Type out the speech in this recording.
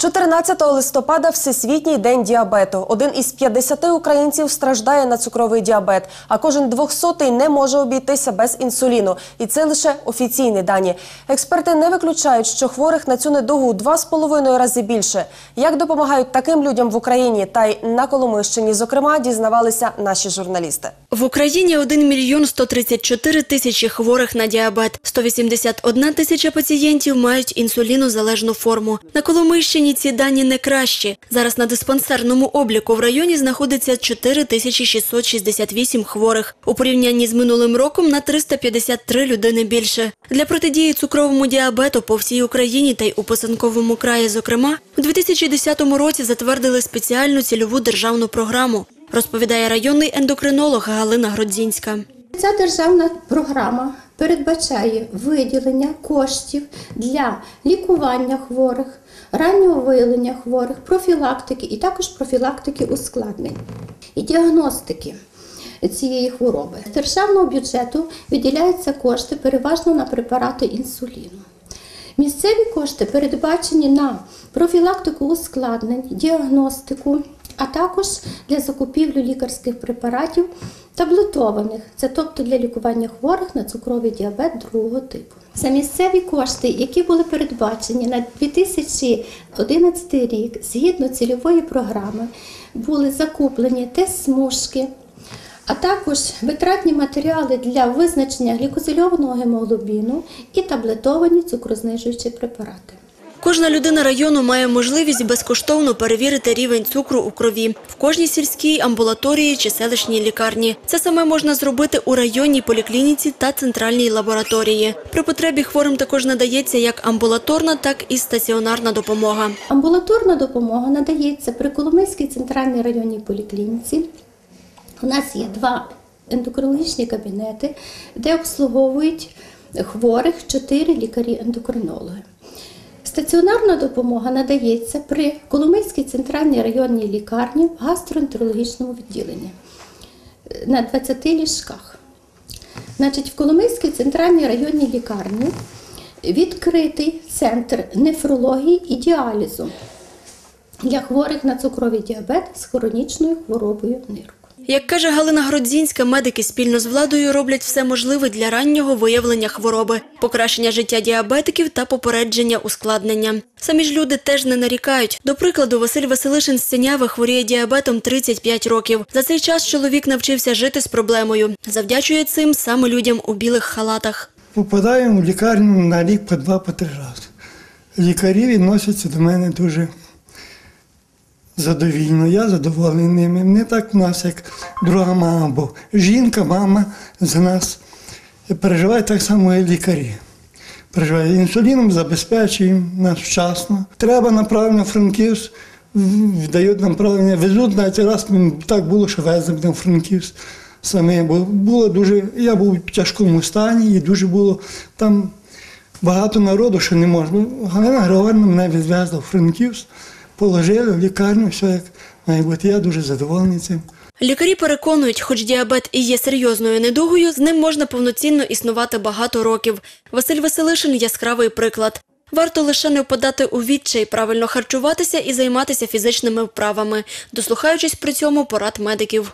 14 листопада Всесвітній день діабету. Один із 50 українців страждає на цукровий діабет, а кожен 200-й не може обійтися без інсуліну. І це лише офіційні дані. Експерти не виключають, що хворих на цю недугу у два з половиною рази більше. Як допомагають таким людям в Україні та й на Коломийщині, зокрема, дізнавалися наші журналісти. В Україні 1 мільйон 134 тисячі хворих на діабет. 181 тисяча пацієнтів мають інсулінозалежну форму. На Коломийщині ці дані не кращі. Зараз на диспансерному обліку в районі знаходиться 4668 хворих. У порівнянні з минулим роком на 353 людини більше. Для протидії цукровому діабету по всій Україні та й у Писанковому краї, зокрема, у 2010 році затвердили спеціальну цільову державну програму, розповідає районний ендокринолог Галина Гродзінська. Ця державна програма передбачає виділення коштів для лікування хворих, раннього виявлення хворих, профілактики і також профілактики ускладнень і діагностики цієї хвороби. З державного бюджету виділяються кошти переважно на препарати інсуліну. Місцеві кошти передбачені на профілактику ускладнень, діагностику, а також для закупівлю лікарських препаратів таблетованих, це тобто для лікування хворих на цукровий діабет другого типу. За місцеві кошти, які були передбачені на 2011 рік, згідно цільової програми, були закуплені тест-смужки, а також витратні матеріали для визначення глікозильованого гемоглобіну і таблетовані цукрознижуючі препарати. Кожна людина району має можливість безкоштовно перевірити рівень цукру у крові в кожній сільській амбулаторії чи селищній лікарні. Це саме можна зробити у районній поліклініці та центральній лабораторії. При потребі хворим також надається як амбулаторна, так і стаціонарна допомога. Амбулаторна допомога надається при Коломийській центральній районній поліклініці. У нас є два ендокринологічні кабінети, де обслуговують хворих чотири лікарі-ендокринологи. Стаціонарна допомога надається при Коломийській центральній районній лікарні в гастроентерологічному відділенні е, на 20 ліжках. Значить, в Коломийській центральній районній лікарні відкритий центр нефрології і діалізу для хворих на цукровий діабет з хронічною хворобою нирок. Як каже Галина Гродзінська, медики спільно з владою роблять все можливе для раннього виявлення хвороби, покращення життя діабетиків та попередження ускладнення. Самі ж люди теж не нарікають. До прикладу, Василь Василишин з Синяви хворіє діабетом 35 років. За цей час чоловік навчився жити з проблемою. Завдячує цим саме людям у білих халатах. Попадаємо в лікарню на рік по два, по три рази. Лікарі відносяться до мене дуже задовільно. Я задоволений ними. Не так в нас, як друга мама, бо жінка, мама за нас переживає так само, і лікарі. Переживає інсуліном, забезпечуємо нас вчасно. Треба направлення Франківськ, дають направлення, везуть навіть раз так було, що везли в Франківськ саме, бо було дуже. Я був в тяжкому стані і дуже було там багато народу, що не можна. Галина Григорівна мене відвезла в Франківськ, положили в лікарню, все як має бути. Я дуже задоволений цим. Лікарі переконують, хоч діабет і є серйозною недугою, з ним можна повноцінно існувати багато років. Василь Василишин – яскравий приклад. Варто лише не впадати у відчай, правильно харчуватися і займатися фізичними вправами, дослухаючись при цьому порад медиків.